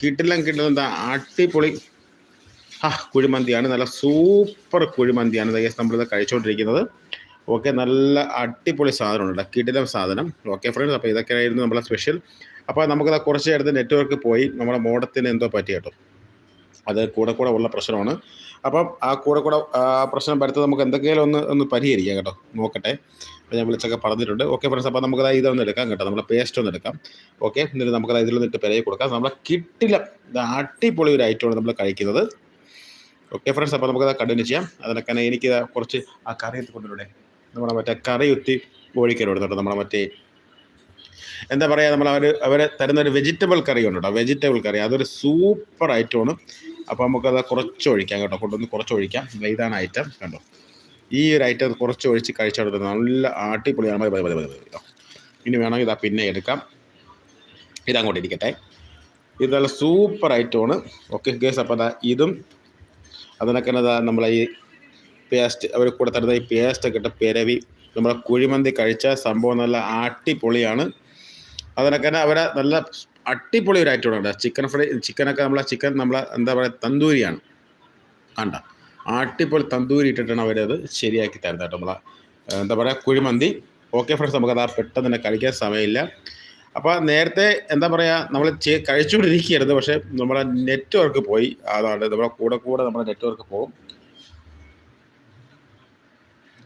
കിട്ടില്ല കിട്ടുന്ന അടിപൊളി. ആ കുഴിമന്തിയാണ്. നല്ല സൂപ്പർ കുഴിമന്തിയാണ് ദേ നമ്മളിത് കഴിച്ചുകൊണ്ടിരിക്കുന്നത് ഓക്കെ നല്ല അടിപൊളി സാധനമുണ്ട് കിടിലം സാധനം. ഓക്കെ ഫ്രണ്ട്സ് അപ്പോൾ ഇതൊക്കെ ആയിരുന്നു നമ്മളെ സ്പെഷ്യൽ അപ്പോൾ നമുക്കത് കുറച്ച് നേരത്തെ നെറ്റ്വർക്ക് പോയി. നമ്മുടെ മോഡത്തിന് എന്തോ പറ്റി കേട്ടോ. അത് കൂടെ കൂടെ ഉള്ള പ്രശ്നമാണ്. അപ്പം ആ കൂടെ കൂടെ പ്രശ്നം വരുത്തത് നമുക്ക് എന്തെങ്കിലും ഒന്ന് ഒന്ന് പരിഹരിക്കാം കേട്ടോ. നോക്കട്ടെ. ഞാൻ വിളിച്ചൊക്കെ പറഞ്ഞിട്ടുണ്ട്. ഓക്കെ ഫ്രണ്ട്സ് അപ്പോൾ നമുക്കത് ഇതൊന്ന് എടുക്കാം കേട്ടോ. നമ്മളെ പേസ്റ്റ് ഒന്ന് എടുക്കാം. ഓക്കെ എന്നിട്ട് നമുക്ക് നമുക്കത് ഇതിലൊന്നിട്ട് പെരയെ കൊടുക്കാം. നമ്മളെ കിട്ടില്ല അടിപൊളി ഒരു ഐറ്റമാണ് നമ്മൾ കഴിക്കുന്നത്. ഓക്കെ ഫ്രണ്ട്സ് അപ്പോൾ നമുക്കത് കണ്ടിന്യൂ ചെയ്യാം. അതിനൊക്കെ എനിക്ക് കുറച്ച് ആ കറി എത്തി കൊണ്ടുവരൂടെ. നമ്മുടെ മറ്റേ കറി ഒത്തി കോഴിക്കറി കേട്ടോ നമ്മളെ മറ്റേ എന്താ പറയുക നമ്മൾ അവർ അവർ തരുന്ന ഒരു വെജിറ്റബിൾ കറി ഉണ്ട് കേട്ടോ. വെജിറ്റബിൾ കറി. അതൊരു സൂപ്പർ ഐറ്റമാണ് അപ്പോൾ നമുക്കത് കുറച്ച് ഒഴിക്കാം കേട്ടോ. കൊണ്ടുവന്ന് കുറച്ച് ഒഴിക്കാം ഇതാണ് ഐറ്റം കണ്ടോ? ഈ ഒരു ഐറ്റം കുറച്ച് ഒഴിച്ച് കഴിച്ചെടുത്ത് നല്ല അടിപൊളിയാണ് മതി മതി മതി മതി. ഇനി വേണമെങ്കിൽ ഇതാ പിന്നെ എടുക്കാം. ഇതങ്ങോട്ട് ഇരിക്കട്ടെ. ഇത് നല്ല സൂപ്പർ ഐറ്റമാണ്. ഓക്കെ ഗേസ് അപ്പോൾ അതാ ഇതും അതിനൊക്കെ തന്നെ നമ്മളെ ഈ പേസ്റ്റ് അവർ കൂടെ തരുന്ന ഈ പേസ്റ്റ് ഒക്കെ ഇട്ട് പിരവി നമ്മളെ കുഴിമന്തി കഴിച്ച സംഭവം നല്ല അടിപൊളിയാണ്. അതിനൊക്കെ തന്നെ അവരെ നല്ല അടിപൊളി ഒരു ഐറ്റമാണ് ചിക്കൻ ഫ്രൈ ചിക്കനൊക്കെ നമ്മളെ ചിക്കൻ നമ്മളെ എന്താ പറയുക തന്തൂരിയാണ്. കണ്ട? അടിപൊളി തന്തൂരി ഇട്ടിട്ടാണ് അവരത് ശരിയാക്കി തരുന്നത് കേട്ടോ നമ്മളെ എന്താ പറയുക കുഴിമന്തി. ഓക്കെ ഫ്രണ്ട്സ് നമുക്കത് ആ പെട്ടെന്ന് തന്നെ കഴിക്കാൻ സമയമില്ല. അപ്പോൾ നേരത്തെ എന്താ പറയുക നമ്മൾ കഴിച്ചുകൊണ്ടിരിക്കുകയായിരുന്നു. പക്ഷേ നമ്മുടെ നെറ്റ്വർക്ക് പോയി. അതാണ് നമ്മുടെ കൂടെ കൂടെ നമ്മുടെ നെറ്റ്വർക്ക് പോകും.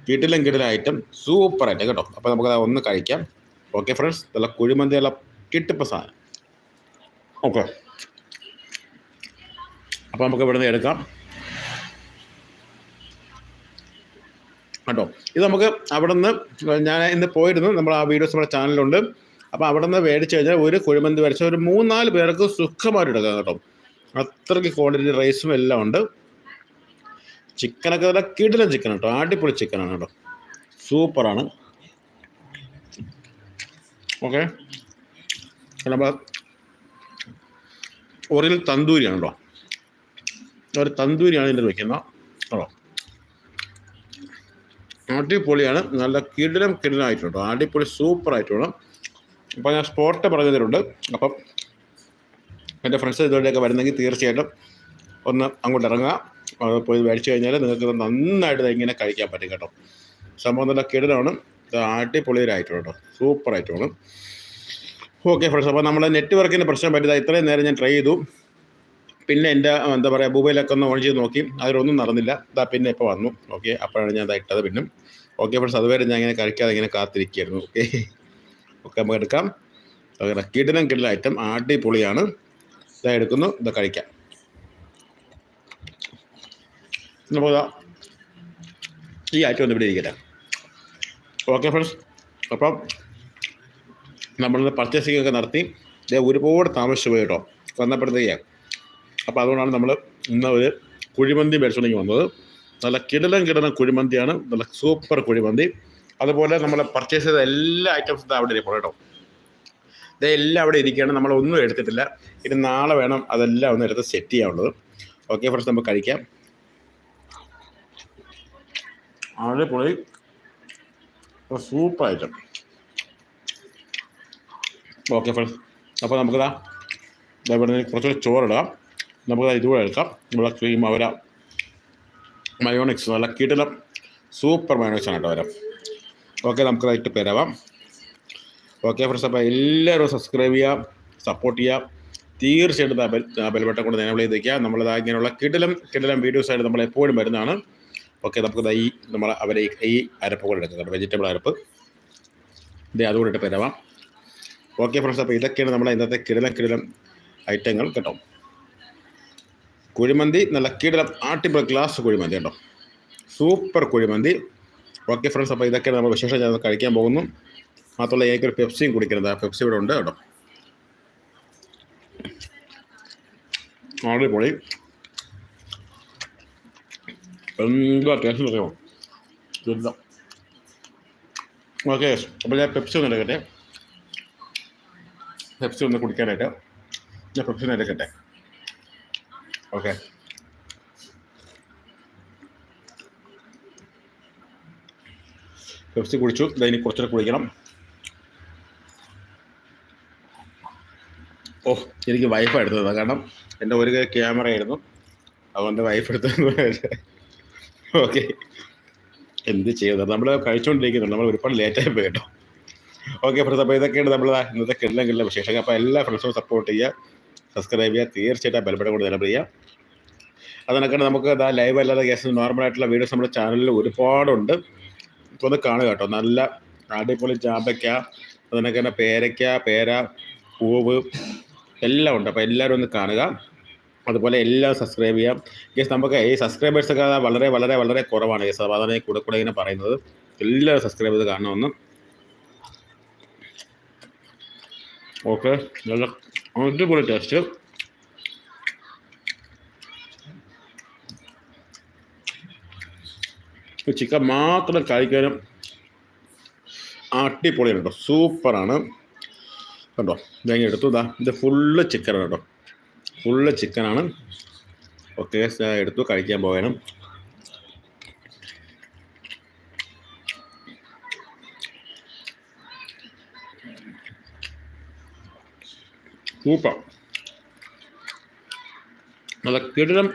കിട്ടിലും കിട്ടിലും ഐറ്റം ഐറ്റം കേട്ടോ. അപ്പോൾ നമുക്കത് ഒന്ന് കഴിക്കാം. ഓക്കെ ഫ്രണ്ട്സ് നല്ല കുഴിമന്തി നല്ല കിട്ടിപ്പ സാധനം. ഓക്കെ അപ്പോൾ നമുക്ക് ഇവിടെ നിന്ന് എടുക്കാം. കേട്ടോ. ഇത് നമുക്ക് അവിടെ നിന്ന് ഞാൻ ഇന്ന് പോയിരുന്നു നമ്മൾ ആ വീഡിയോസ് നമ്മുടെ ചാനലിലുണ്ട് അപ്പോൾ അവിടെ നിന്ന് മേടിച്ച് കഴിഞ്ഞാൽ ഒരു കുഴിമന്തി വരച്ച ഒരു മൂന്നാൽ പേർക്ക് സുഖമായിട്ട് എടുക്കാം കേട്ടോ. അത്രയ്ക്ക് ക്വാണ്ടിറ്റി റൈസും എല്ലാം ഉണ്ട്. ചിക്കനൊക്കെ നല്ല കിടിലം ചിക്കൻ കേട്ടോ. അടിപൊളി ചിക്കനാണ് കേട്ടോ. സൂപ്പറാണ് ഓക്കെ നമ്മൾ ഒറിജിനൽ തന്തൂരിയാണ് കേട്ടോ. ഒരു തന്തൂരിയാണ് ഇതിന്റെ വയ്ക്കുന്നത് കേട്ടോ. അടിപൊളിയാണ്. നല്ല കിടിലം കിടിലായിട്ടുണ്ട്. അടിപൊളി സൂപ്പർ ആയിട്ടുണ്ട് അപ്പോൾ ഞാൻ സ്പോട്ട് പറഞ്ഞു തരുന്നുണ്ട് അപ്പം എന്റെ ഫ്രണ്ട്സ് ഇതുവരെയൊക്കെ വരുന്നെങ്കിൽ തീർച്ചയായിട്ടും ഒന്ന് അങ്ങോട്ട് ഇറങ്ങുക. പോയി മേടിച്ചു കഴിഞ്ഞാൽ നിങ്ങൾക്ക് നന്നായിട്ട് ഇങ്ങനെ കഴിക്കാൻ പറ്റും കേട്ടോ. സംഭവം നല്ല കിടലാണ്. ഇത് അടിപൊളിയായിട്ടുണ്ട് കേട്ടോ. സൂപ്പർ ആയിട്ടാണ് ഓക്കെ ഫ്രണ്ട്സ് അപ്പോൾ നമ്മൾ നെറ്റ്വർക്കിന്റെ പ്രശ്നം പറ്റിയത് ഇത്രയും നേരം ഞാൻ ട്രൈ ചെയ്തു. പിന്നെ എന്റെ എന്താ പറയുക മൊബൈലൊക്കെ ഒന്ന് ഓൺ ചെയ്ത് നോക്കി. അതിലൊന്നും നടന്നില്ല. ഇതാ പിന്നെ ഇപ്പോൾ വന്നു. ഓക്കെ അപ്പോഴാണ് ഞാൻ ഇട്ടത് പിന്നെ. ഓക്കെ ഫ്രണ്ട്സ് അതുവരെ ഞാൻ ഇങ്ങനെ കഴിക്കാതെ ഇങ്ങനെ കാത്തിരിക്കുകയായിരുന്നു. ഓക്കെ ഓക്കെ നമുക്ക് എടുക്കാം. കിടിലം കിടിലം ഐറ്റം അടിപൊളിയാണ്. ഇതാ എടുക്കുന്നു. ഇത് കഴിക്കാം നമുക്ക് ഈ ഐറ്റം ഒന്ന് ഇവിടെ ഇരിക്കട്ടെ. ഓക്കെ ഫ്രണ്ട്സ് അപ്പം നമ്മളിന്ന് പർച്ചേസിംഗ് ഒക്കെ നടത്തി. ഒരുപാട് താമസിച്ചു പോയി കേട്ടോ. വന്നപ്പോഴത്തേക്ക് അപ്പോൾ അതുകൊണ്ടാണ് നമ്മൾ ഇന്ന് ഒരു കുഴിമന്തി മേടിച്ചുണ്ടെങ്കിൽ വന്നത്. നല്ല കിടലം കിടലം കുഴിമന്തിയാണ്. നല്ല സൂപ്പർ കുഴിമന്തി. അതുപോലെ നമ്മൾ പർച്ചേസ് ചെയ്ത എല്ലാ ഐറ്റംസും അവിടെ ഇരിപ്പോൾ കേട്ടോ. ഇതെല്ലാം അവിടെ ഇരിക്കുകയാണ്. നമ്മളൊന്നും എടുത്തിട്ടില്ല. ഇനി നാളെ വേണം അതെല്ലാം ഒന്ന് എടുത്ത് സെറ്റ് ചെയ്യാനുള്ളത്. ഓക്കെ ഫ്രണ്ട്സ് നമുക്ക് കഴിക്കാം. അവിടെ പോയി സൂപ്പർ ഐറ്റം ഓക്കെ ഫ്രണ്ട്സ് അപ്പോൾ നമുക്കിതാ ഇവിടെ നിന്ന് ചോറിടാം നമുക്ക് ഇതുപോലെ എടുക്കാം ഇവിടെ ക്രീം അവര മയോണിക്സ് നല്ല കിടിലം സൂപ്പർ മയോണിക്സ് ആണ് കേട്ടോ അവര ഓക്കെ നമുക്ക് അതായിട്ട് പേരാവാം ഓക്കെ ഫ്രണ്ട്സ് അപ്പോൾ എല്ലാവരും സബ്സ്ക്രൈബ് ചെയ്യുക സപ്പോർട്ട് ചെയ്യുക തീർച്ചയായിട്ടും ബെൽബട്ടൺ കൊണ്ട് എനേബിൾ ചെയ്ത് വയ്ക്കുക ഇങ്ങനെയുള്ള കിടിലം കിടിലം വീഡിയോസായിട്ട് നമ്മൾ എപ്പോഴും വരുന്നതാണ്. ഓക്കെ നമുക്ക് ഈ നമ്മൾ അവരെ ഈ- ഈ അരപ്പ് കൂടെ എടുക്കാം. വെജിറ്റബിൾ അരപ്പ്. ഇതേ അതുകൂടെ ഇട്ട് പെരവാം. ഓക്കെ ഫ്രണ്ട്സ് അപ്പോൾ ഇതൊക്കെയാണ് നമ്മുടെ ഇന്നത്തെ കിടിലം കിടിലം ഐറ്റങ്ങൾ കേട്ടോ. കുഴിമന്തി നല്ല കീടലം ആട്ടിപ്പ ഗ്ലാസ് കുഴിമന്തി കേട്ടോ സൂപ്പർ കുഴിമന്തി. ഓക്കെ ഫ്രണ്ട്സ് അപ്പോൾ ഇതൊക്കെയാണ് നമ്മൾ വിശേഷം ഞാൻ കഴിക്കാൻ പോകുന്നു. മാത്രമല്ല എനിക്കൊരു പെപ്സിയും കുടിക്കുന്നത് ആ പെപ്സി ഇവിടെ ഉണ്ട് കേട്ടോ. അടിപൊളി. എന്താ ടേസ്റ്റ് അറിയാമോ? ഓക്കെ അപ്പോൾ ഞാൻ പെപ്സി ഒന്ന് എടുക്കട്ടെ. പെപ്സി ഒന്ന് കുടിക്കാനായിട്ട്. ഞാൻ പെപ്സി ഒന്ന് എടുക്കട്ടെ. ഓക്കെ പെപ്സി കുടിച്ചു. ഇനി കുറച്ചുകൂടെ കുടിക്കണം ഓ എനിക്ക് വൈഫ് എടുത്തത്. കാരണം എന്റെ ഒരു ക്യാമറ ആയിരുന്നു. അതുകൊണ്ട് വൈഫ് എടുത്തത് ഓക്കെ എന്ത് ചെയ്യുന്നത് നമ്മൾ കഴിച്ചുകൊണ്ടിരിക്കുന്നുണ്ട് നമ്മൾ ഒരുപാട് ലേറ്റായി പോയി കേട്ടോ. ഓക്കെ ഫ്രണ്ട്സ് അപ്പോൾ ഇതൊക്കെയാണ് നമ്മൾ ഇന്നത്തെ കിടലം കിടല വിശേഷങ്ങൾ. അപ്പോൾ എല്ലാ ഫ്രണ്ട്സും സപ്പോർട്ട് ചെയ്യുക. സബ്സ്ക്രൈബ് ചെയ്യുക. തീർച്ചയായിട്ടും ബലപ്പെടെ കൂടെ നിലവിൽ ചെയ്യുക. അതിനൊക്കെ നമുക്ക് ഇതാ ലൈവ് അല്ലാതെ കേസ് നോർമൽ ആയിട്ടുള്ള വീഡിയോസ് നമ്മുടെ ചാനലിൽ ഒരുപാടുണ്ട്. ഇപ്പോൾ ഒന്ന് കാണുക കേട്ടോ. നല്ല അടിപൊളി ചാമ്പയ്ക്ക അതിനൊക്കെ തന്നെ പേരയ്ക്ക പേര പൂവ് എല്ലാം ഉണ്ട്. അപ്പോൾ എല്ലാവരും ഒന്ന് കാണുക. അതുപോലെ എല്ലാം സബ്സ്ക്രൈബ് ചെയ്യാം. ഗസ് നമുക്ക് ഈ സബ്സ്ക്രൈബേഴ്സ് ഒക്കെ വളരെ വളരെ വളരെ കുറവാണ്. ഗസ് അതാണ് കൂടെ കൂടെ ഇങ്ങനെ പറയുന്നത്. എല്ലാവരും സബ്സ്ക്രൈബ് ചെയ്ത് കാണണമെന്ന്. ഓക്കെ അടിപൊളി ടേസ്റ്റ് ചിക്കൻ മാത്രം കഴിക്കാനും അടിപൊളിയാണ് കേട്ടോ. സൂപ്പറാണ്. കണ്ടോ? ഞാൻ എടുത്തു. ഇതാ ഇത് ഫുള്ള് ചിക്കനാണ് കേട്ടോ. ഫുള്ള് ചിക്കനാണ് ഓക്കെ എടുത്തു. കഴിക്കാൻ പോകാനും സൂപ്പർ നല്ല കിടിലം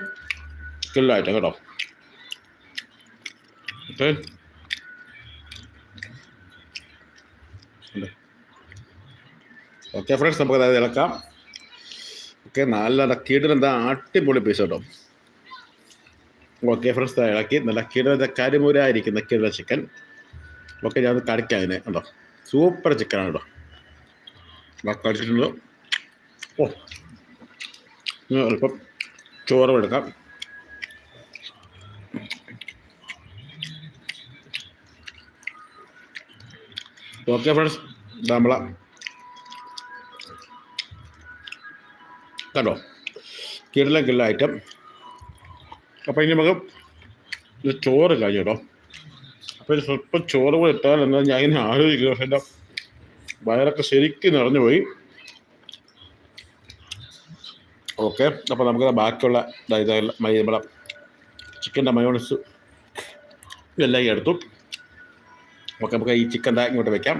കിള്ളായിട്ട് കേട്ടോ. ഓക്കെ. ഓക്കെ ഫ്രണ്ട്സ് നമുക്ക് അതായത് ഇളക്കാം. ഓക്കെ നല്ല കിടിലം എന്താ അടിപൊളി പീസ് കേട്ടോ. ഓക്കെ ഫ്രണ്ട്സ് ഇളക്കി. നല്ല കിടില കരിമുരായിരിക്കുന്ന കിടില ചിക്കൻ ഓക്കെ ഞാൻ കടിക്കാം അതിനെ. കേട്ടോ സൂപ്പർ ചിക്കനാണ് കേട്ടോ. കടിച്ചിട്ടുണ്ട് ഓ. അല്പം ചോറ് എടുക്കാം. ഓക്കെ ഫ്രണ്ട്സ് നമ്മളെ കണ്ടോ? കിടലം കിള്ള ഐറ്റം അപ്പോൾ ഇനി നമുക്ക് ഇത് ചോറ് കഴിഞ്ഞു കേട്ടോ. അപ്പോൾ ഇത് സ്വല്പം ചോറ് കൂടെ ഇട്ടാൽ എന്താ ഞാൻ ഇങ്ങനെ ആലോചിക്കുന്നു. പക്ഷേ എന്റെ വയറൊക്കെ ശരിക്കും നിറഞ്ഞു പോയി. ഓക്കെ. അപ്പോൾ നമുക്ക് ബാക്കിയുള്ള ഇതായുള്ള നമ്മുടെ ചിക്കന്റെ മയോണസ് ഇതെല്ലാം എടുത്തു. ഓക്കെ നമുക്ക് ഈ ചിക്കൻ ദാ ഇങ്ങോട്ട് വെക്കാം.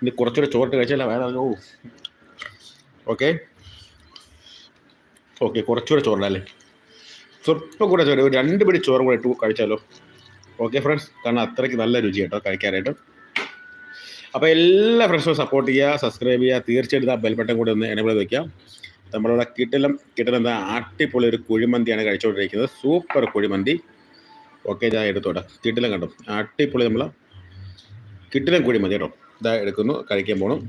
ഇനി കുറച്ചുകൂടെ ചോറിട്ട് കഴിച്ചാൽ വേറെ ഓ. ഓക്കെ. ഓക്കെ കുറച്ചുകൂടെ ചോറിടാല്ലേ സ്വല്പം കൂടെ ചോറ് ഒരു രണ്ട് പിടി ചോറും കൂടെ ഇട്ട് കഴിച്ചാലോ? Okay friends. കാരണം അത്രയ്ക്ക് നല്ല രുചി കേട്ടോ കഴിക്കാനായിട്ട്. അപ്പോൾ എല്ലാ ഫ്രണ്ട്സും സപ്പോർട്ട് ചെയ്യുക സബ്സ്ക്രൈബ് ചെയ്യുക. തീർച്ചയായിട്ടും ആ ബെൽബട്ടൺ കൂടെ ഒന്ന് എനേബിൾ വയ്ക്കാം നമ്മളിവിടെ കിട്ടലും കിട്ടലും എന്താ അടിപൊളി ഒരു കുഴിമന്തിയാണ് കഴിച്ചുകൊണ്ടിരിക്കുന്നത്. സൂപ്പർ കുഴിമന്തി. ഓക്കെ ഇതാ എടുത്തോട്ടെ കിട്ടലും കണ്ടോ? അടിപൊളി നമ്മൾ കിട്ടലും കുഴിമന്തി കേട്ടോ. ഇതാ എടുക്കുന്നു. കഴിക്കാൻ പോകണം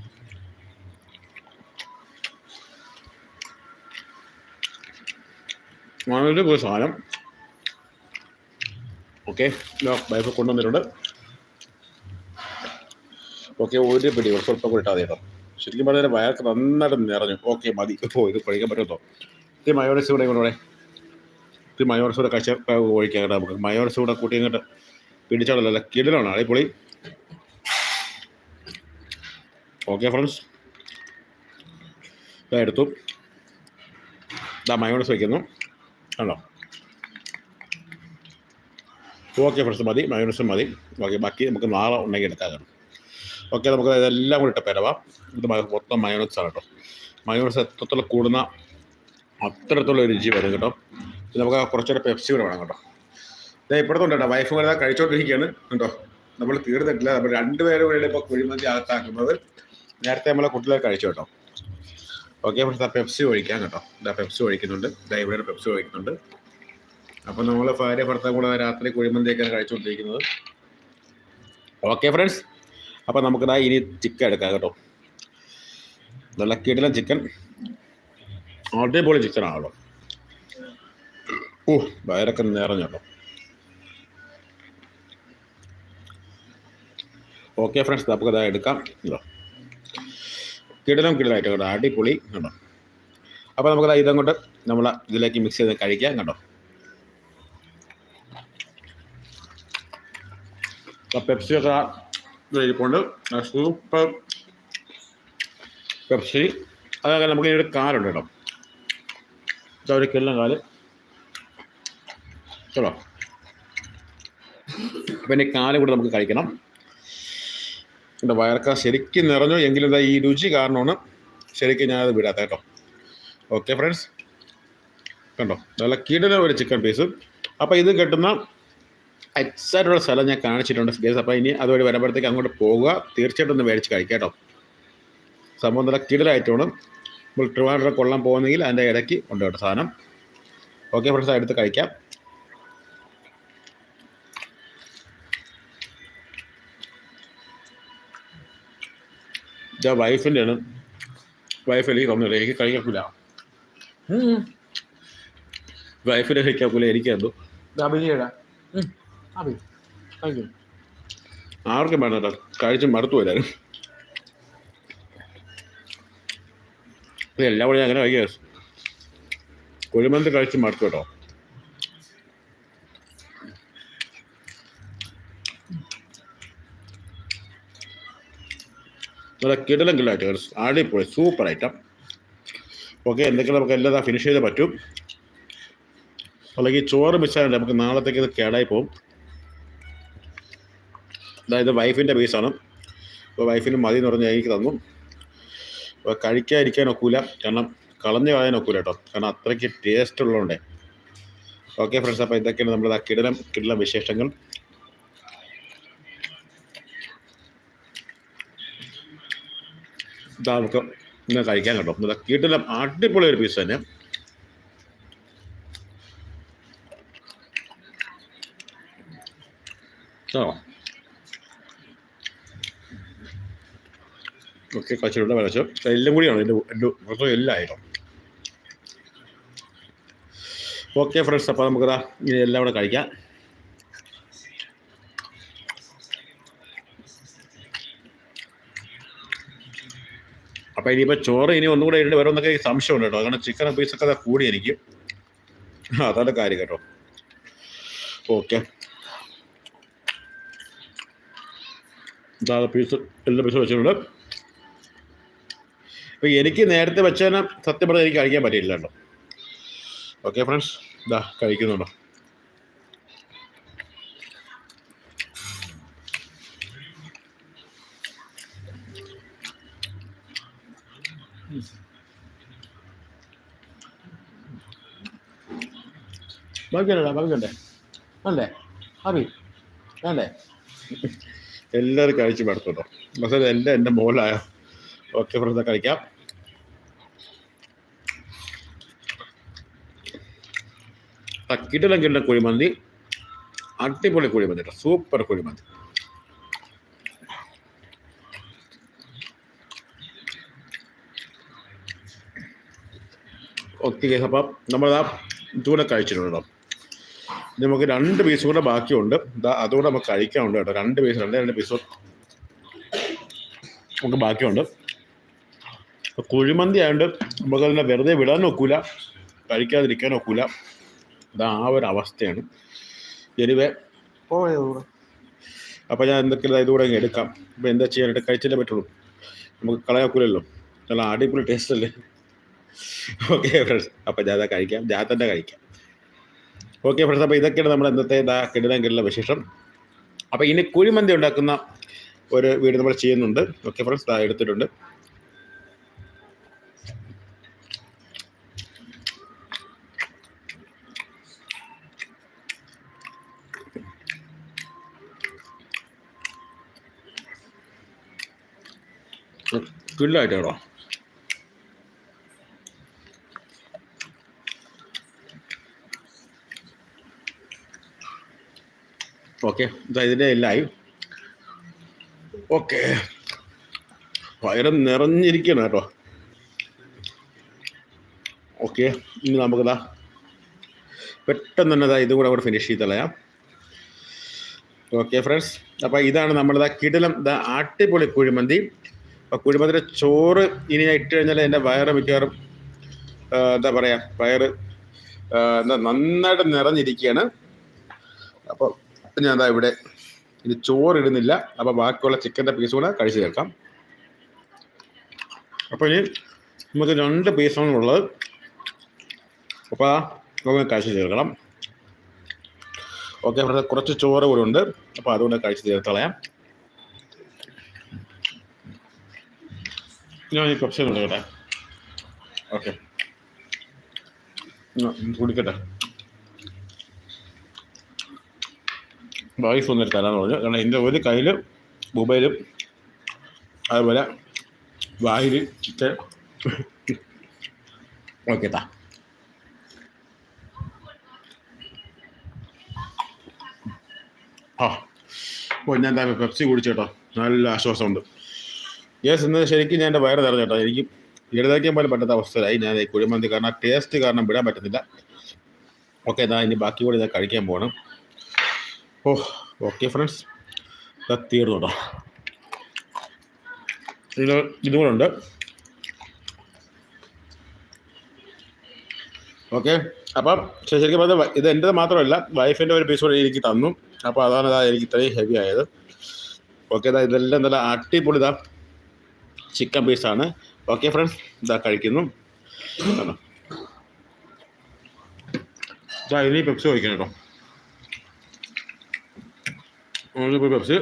വളരെ പോയി സാധനം ഓക്കെ വൈഫ് കൊണ്ടുവന്നിട്ടുണ്ട്. ഓക്കെ ഒരു പിടി സ്വല്പം കൂടി ഇട്ടാതെ കേട്ടോ. ശരിക്കും പറഞ്ഞാൽ വയർക്ക് നന്നായിട്ട് നിറഞ്ഞു. ഓക്കെ മതി. ഇപ്പോൾ ഇത് കഴിക്കാൻ പറ്റുമോ ഇത് മയോണൈസ് കൂടെ കൂടെ ഇത് മയോണൈസ് കൂടെ കഴിച്ച ഒഴിക്കാം കേട്ടോ നമുക്ക്. മയോണൈസ് കൂടെ കൂട്ടി ഇങ്ങോട്ട് പിടിച്ചാളല്ല കിടലാണ്. അടിപൊളി. ഓക്കെ ഫ്രണ്ട്സ് എടുത്തു. ഇതാ മയോണൈസ് വയ്ക്കുന്നു ആണോ ഓക്കെ ഫ്രണ്ട്സ് മതി. മയോണൈസും മതി. ഓക്കെ ബാക്കി നമുക്ക് നാളെ ഉണ്ടെങ്കിൽ എടുക്കാം. ഓക്കെ നമുക്ക് ഇതെല്ലാം കൂടി ഇട്ട് പെരവാം. ഇത് മൊത്തം മയോണസ് ആണ് കേട്ടോ. മയോണസ് എത്രത്തോളം കൂടുന്ന അത്രത്തോളം രുചി വരും കേട്ടോ. ഇത് നമുക്ക് കുറച്ചുകൂടെ പെപ്സി കൂടെ വേണം കേട്ടോ. ഇതാ ഇപ്പോഴത്തുണ്ട് കേട്ടോ വൈഫ് കൂടെ കഴിച്ചോണ്ടിരിക്കുകയാണ് കേട്ടോ. നമ്മൾ തീർന്നിട്ടില്ല. നമ്മൾ രണ്ടുപേരും കൂടെ ഇപ്പോൾ കുഴിമന്തി അകത്താക്കുന്നത്. നേരത്തെ നമ്മളെ കുട്ടികളെ കഴിച്ചു കേട്ടോ. ഓക്കെ ഫ്രണ്ട്സ് ഇതാ പെപ്സി ഒഴിക്കാം കേട്ടോ. ഇതാ പെപ്സി ഒഴിക്കുന്നുണ്ട്. ഇതാ ഇവിടെ പെപ്സി ഒഴിക്കുന്നുണ്ട്. അപ്പം നമ്മൾ ഭാര്യ ഭർത്താവ് കൂടെ രാത്രി കുഴിമന്തിയൊക്കെ കഴിച്ചുകൊണ്ടിരിക്കുന്നത് ഓക്കെ ഫ്രണ്ട്സ് അപ്പം നമുക്കിതാ ഇനി ചിക്കൻ എടുക്കാം കേട്ടോ. നല്ല കിടിലൻ ചിക്കൻ അടിപൊളി ചിക്കൻ ആണല്ലോ ഓ വയറൊക്കെ നിറഞ്ഞോ ഓക്കെ ഫ്രണ്ട്സ് നമുക്കത് എടുക്കാം. കേട്ടോ കിടലം കിടലായിട്ട് കേട്ടോ അടിപൊളി കേട്ടോ. അപ്പോൾ നമുക്കത് ഇതങ്ങോട്ട് നമ്മൾ ഇതിലേക്ക് മിക്സ് ചെയ്ത് കഴിക്കാം കേട്ടോ. പെപ്സി ഒക്കെ ഇരിപ്പുണ്ട് സൂപ്പർ. പെപ്സി. അതൊക്കെ നമുക്ക് ഒരു കാലുണ്ട് കേട്ടോ. ഇതാ ഒരു കിള്ളം കാൽ. കേട്ടോ? അപ്പം ഇനി കാൽ കൂടെ നമുക്ക് കഴിക്കണം. എന്റെ വയർക്ക ശരിക്കും നിറഞ്ഞു എങ്കിലും എന്താ ഈ രുചി കാരണമാണ് ശരിക്കും ഞാനത് വിടാത്ത കേട്ടോ. ഓക്കെ ഫ്രണ്ട്സ് കണ്ടോ? നല്ല കിടന ഒരു ചിക്കൻ പീസ് അപ്പോൾ ഇത് കിട്ടുന്ന എക്സാക്റ്റുള്ള സ്ഥലം ഞാൻ കാണിച്ചിട്ടുണ്ട് ഗേസ് അപ്പോൾ ഇനി അതുവഴി വരുമ്പോഴത്തേക്ക് അങ്ങോട്ട് പോവുക. തീർച്ചയായിട്ടും ഒന്ന് മേടിച്ച് കഴിക്കാം കേട്ടോ. സംഭവം നല്ല കിടലായിട്ടാണ്. നമ്മൾ ട്രിവാൻഡ്രം കൊള്ളാൻ പോകുന്നെങ്കിൽ അതിന്റെ ഇടയ്ക്ക് ഉണ്ട് കേട്ടോ സാധനം. ഓക്കെ ഫ്രണ്ട്സ് എടുത്ത് കഴിക്കാം. ഞാൻ വൈഫിന്റെ ആണ് വൈഫ് എനിക്ക് തോന്നുന്നില്ല എനിക്ക് കഴിക്കത്തില്ല വൈഫിനെ കഴിക്കാൻ പോലെ എനിക്കെന്തോ അഭിജിയുടെ ആർക്കും വേണ്ട കേട്ടോ. കഴിച്ച് മടുത്തു എല്ലാ പണിയും അങ്ങനെ കഴിക്കുക കുഴിമന്ത് കഴിച്ച് മടുത്തു കേട്ടോ. നല്ല കിടലം കിടലായിട്ട് അടിപൊളി സൂപ്പർ ഐറ്റം. ഓക്കെ എന്തെങ്കിലും നമുക്ക് എല്ലാം ഫിനിഷ് ചെയ്തേ പറ്റും. അല്ലെങ്കിൽ ചോറ് മിസ്സായിട്ട് നമുക്ക് നാളത്തേക്ക് ഇത് കേടായി പോകും അതായത് വൈഫിന്റെ പീസാണ്. അപ്പോൾ വൈഫിന് മതി എന്ന് പറഞ്ഞാൽ എനിക്ക് തന്നു. അപ്പോൾ കഴിക്കാതിരിക്കാൻ ഒക്കൂല. കാരണം കളഞ്ഞു കളയാൻ ഒക്കൂല കേട്ടോ. കാരണം അത്രയ്ക്ക് ടേസ്റ്റ് ഉള്ളതുകൊണ്ടേ. ഓക്കെ ഫ്രണ്ട്സ് അപ്പോൾ ഇതൊക്കെയാണ് നമ്മുടെ കിടലം കിടലം വിശേഷങ്ങൾ. ഇതാ നമുക്ക് ഇന്ന് കഴിക്കാൻ കേട്ടോ. ഇതാ കിടലം അടിപൊളി ഒരു പീസ് തന്നെ. ആ. ഒക്കെ കഴിച്ചിട്ടുണ്ട് വരച്ചു എല്ലാം കൂടിയാണ്. എന്റെ എന്റെ എല്ലാം ഓക്കെ ഫ്രണ്ട്സ്. അപ്പോൾ നമുക്ക് ഇനി എല്ലാം കൂടെ കഴിക്കാം. അപ്പോൾ ഇനിയിപ്പോൾ ചോറ് ഇനി ഒന്നും കൂടെ ഇടേണ്ടി വരുമെന്നൊക്കെ സംശയമുണ്ട് കേട്ടോ. കാരണം ചിക്കൻ പീസൊക്കെ കൂടി എനിക്ക്. അതാണ് കാര്യം കേട്ടോ. ഓക്കെ. ഇതാ പീസ് എല്ലാ പീസും വെച്ചിട്ടുണ്ട്. അപ്പോൾ എനിക്ക് നേരത്തെ വെച്ചാൽ സത്യം പറഞ്ഞാൽ എനിക്ക് കഴിക്കാൻ പറ്റിയില്ല കേട്ടോ ഓക്കെ ഫ്രണ്ട്സ് ഇതാ കഴിക്കുന്നുണ്ടോ? ബാക്കിയല്ലേ ബാക്കിയുണ്ടേ അല്ലേ? അബി അല്ലേ? എല്ലാവരും കഴിച്ച് പെടുത്തുണ്ടോ മസാല എല്ലാം എന്റെ മുകളിലായോ ഓക്കെ ഫ്രണ്ട്സ് കഴിക്കാം. കിടലം കിടലം കുഴിമന്തി. അടിപൊളി കുഴിമന്തി കേട്ടോ സൂപ്പർ കുഴിമന്തി. ഓക്കെ അപ്പം നമ്മളതാ ഇതുകൂടെ കഴിച്ചിട്ടുണ്ട് കേട്ടോ നമുക്ക് രണ്ട് പീസും കൂടെ ബാക്കിയുണ്ട്. അതുകൂടെ നമുക്ക് കഴിക്കാനുണ്ട് കേട്ടോ രണ്ട് പീസ് രണ്ട് രണ്ട് പീസ് നമുക്ക് ബാക്കിയുണ്ട്. കുഴിമന്തി ആയതുകൊണ്ട് നമുക്കതിനെ വെറുതെ വിടാൻ നോക്കൂല കഴിക്കാതിരിക്കാൻ ഒക്കൂല. ഇതാ ആ ഒരു അവസ്ഥയാണ്. എനിവേ അപ്പോൾ ഞാൻ എന്തൊക്കെയാണ് ഇതുകൂടെ അങ്ങ് എടുക്കാം. അപ്പോൾ എന്താ ചെയ്യാനായിട്ട് കഴിച്ചല്ലേ പറ്റുള്ളൂ. നമുക്ക് കളയാക്കൂലല്ലോ. നല്ല അടിപൊളി ടേസ്റ്റ് അല്ലേ? ഓക്കെ ഫ്രണ്ട്സ് അപ്പോൾ അതാ കഴിക്കാം. തന്നെ കഴിക്കാം. ഓക്കെ ഫ്രണ്ട്സ് അപ്പോൾ ഇതൊക്കെയാണ് നമ്മുടെ ഇന്നത്തെ ഇതാ കിടിലം കിടില വിശേഷം. അപ്പോൾ ഇനി കുഴിമന്തി ഉണ്ടാക്കുന്ന ഒരു വീട് നമ്മൾ ചെയ്യുന്നുണ്ട്. ഓക്കെ ഫ്രണ്ട്സ് എടുത്തിട്ടുണ്ട്. കേട്ടോ ഓക്കെ ഇതാ ഇതിന്റെ എല്ലായി ഓക്കെ. വയറ് നിറഞ്ഞിരിക്കണം കേട്ടോ. ഓക്കെ ഇനി നമുക്കിതാ പെട്ടെന്ന് തന്നെ ഇതാ ഇതും കൂടെ അവിടെ ഫിനിഷ് ചെയ്ത് കളയാം. ഓക്കെ ഫ്രണ്ട്സ് അപ്പോൾ ഇതാണ് നമ്മളിതാ കിടലം ദ അടിപൊളി കുഴിമന്തി. അപ്പോൾ കുഴിമന്തിരി ചോറ് ഇനി ഞാൻ ഇട്ട് കഴിഞ്ഞാൽ എന്റെ വയറ് മിക്കവാറും എന്താ പറയാ വയറ് എന്താ നന്നായിട്ട് നിറഞ്ഞിരിക്കുകയാണ്. അപ്പോൾ ഞാൻ എന്താ ഇവിടെ ഇനി ചോറ് ഇടുന്നില്ല അപ്പോൾ ബാക്കിയുള്ള ചിക്കന്റെ പീസ് കൂടെ കഴിച്ചു ചേർക്കാം അപ്പോൾ ഇനി നമുക്ക് രണ്ട് പീസാണ് ഉള്ളത്. അപ്പോൾ നമുക്ക് കഴിച്ചു ചേർക്കണം ഓക്കെ കുറച്ച് ചോറ് കൂടെ ഉണ്ട്. അപ്പോൾ അതുകൊണ്ട് കഴിച്ചു ചേർത്ത് കളയാം ഞാൻ ഈ കുറച്ച് കൊടുക്കട്ടെ കേട്ടെ. ഓക്കെ. കുടിക്കട്ടെ. വായിസ് ഒന്നിട്ട് തരാന്ന് പറഞ്ഞു. കാരണം എന്റെ ഒരു കയ്യിൽ മൊബൈലും അതുപോലെ വായിൽ ഓക്കെ താ. ആ. അപ്പോൾ ഞാൻ എന്തായാലും പെപ്സി കുടിച്ചേട്ടോ. നല്ല ആശ്വാസമുണ്ട്. യെസ് ഇന്ന് ശരിക്കും ഞാൻ എന്റെ വയറ് നിറഞ്ഞു കേട്ടോ എനിക്ക് എഴുതാക്കാൻ പോലും പറ്റാത്ത അവസ്ഥയിലായി. ഞാൻ ഈ കുഴിമന്തി കാരണം ടേസ്റ്റ് കാരണം വിടാൻ പറ്റുന്നില്ല. ഓക്കെ എന്നാ ഇനി ബാക്കി കൂടി ഞാൻ കഴിക്കാൻ പോകണം ഓ ഓക്കെ ഫ്രണ്ട്സ് തീർന്നു കേട്ടോ. ഇത് ഓക്കെ അപ്പം ശരിക്കും പറഞ്ഞാൽ ഇത് എന്റെ മാത്രമല്ല വൈഫിന്റെ ഒരു പീസ് കൂടെ എനിക്ക് തന്നു. അപ്പോൾ അതാണ് ഇതാ എനിക്ക് ഇത്രയും ഹെവി ആയത്. ഓക്കെ ഇതാ ഇതെല്ലാം നല്ല അടിപൊളി ഇതാ ചിക്കൻ പീസാണ്. ഓക്കെ ഫ്രണ്ട്സ് ഇതാ കഴിക്കുന്നു? ഇതാ ഇനി പെപ്സി കഴിക്കണം കേട്ടോ. ഇപ്പോൾ പെപ്സി.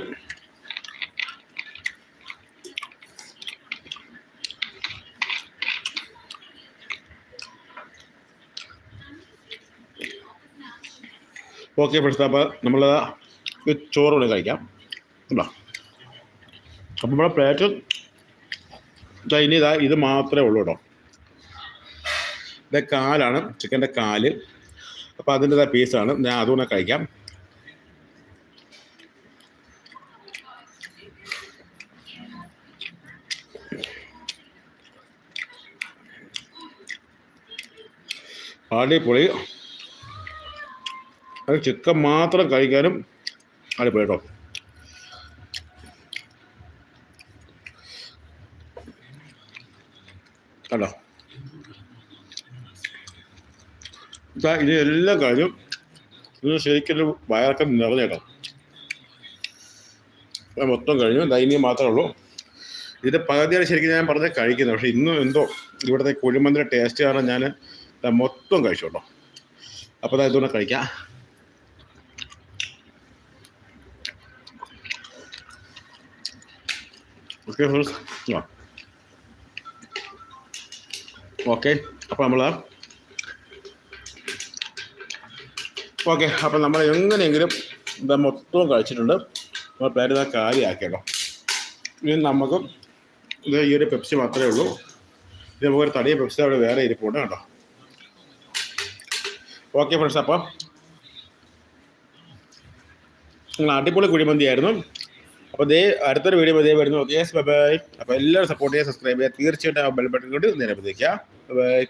ഓക്കെ ഫ്രണ്ട്സ് അപ്പോൾ നമ്മൾ ചോറ് കൂടെ കഴിക്കാം. ഉണ്ടോ അപ്പം നമ്മുടെ പ്ലേറ്റ് ഇനി ഇതാ ഇത് മാത്രമേ ഉള്ളൂ കേട്ടോ ഇത് കാലാണ് ചിക്കന്റെ കാൽ. അപ്പോൾ അതിന്റെ ഇതാ പീസാണ് ഞാൻ അതുകൊണ്ട് കഴിക്കാം. അടിപൊളി. അത് ചിക്കൻ മാത്രം കഴിക്കാനും അടിപൊളി കേട്ടോ കണ്ടോ ഇതാ എല്ലാ കാര്യം ഇത് ശരിക്കും വയറക്കം വയറൊക്കെ നിറഞ്ഞ കേട്ടോ ഇത് മൊത്തം കഴിഞ്ഞു. ദൈന്യം മാത്രമേ ഉള്ളൂ. ഇതിന്റെ പകുതിയാണ് ശരിക്കും ഞാൻ പറഞ്ഞ കഴിക്കുന്നത്. പക്ഷേ ഇന്നും എന്തോ ഇവിടുത്തെ കുഴിമന്തിന്റെ ടേസ്റ്റ് കാരണം ഞാൻ മൊത്തം കഴിച്ചു കേട്ടോ. അപ്പോൾ അതാ ഇതുകൊണ്ട് കഴിക്കാം. ഓക്കെ ഓക്കെ അപ്പോൾ നമ്മൾ ഓക്കെ അപ്പം നമ്മൾ എങ്ങനെയെങ്കിലും ഇത് മൊത്തവും കഴിച്ചിട്ടുണ്ട്. നമ്മൾ പേര് ഇതാ കാര്യമാക്കിയല്ലോ ഇനി നമുക്ക് ഇത് ഈ ഒരു പെപ്സി മാത്രമേ ഉള്ളൂ. ഇത് നമുക്ക് ഒരു തടിയ പെപ്സി അവിടെ വേറെ ഇരിപ്പുണ്ട് കേട്ടോ ഓക്കെ ഫ്രണ്ട്സ് അപ്പോൾ നിങ്ങൾ അടിപൊളി കുഴിമന്തിയായിരുന്നു. അപ്പോൾ ദേ അടുത്തൊരു വീഡിയോ ഇതേ വരുന്നു. ഓക്കെ ബൈ ബൈ അപ്പോൾ എല്ലാവരും സപ്പോർട്ട് ചെയ്യുക സബ്സ്ക്രൈബ് ചെയ്യുക. തീർച്ചയായിട്ടും ആ ബെൽ ബട്ടൺ കൊണ്ട് നേരെ പ്രതിക്കുക ബൈ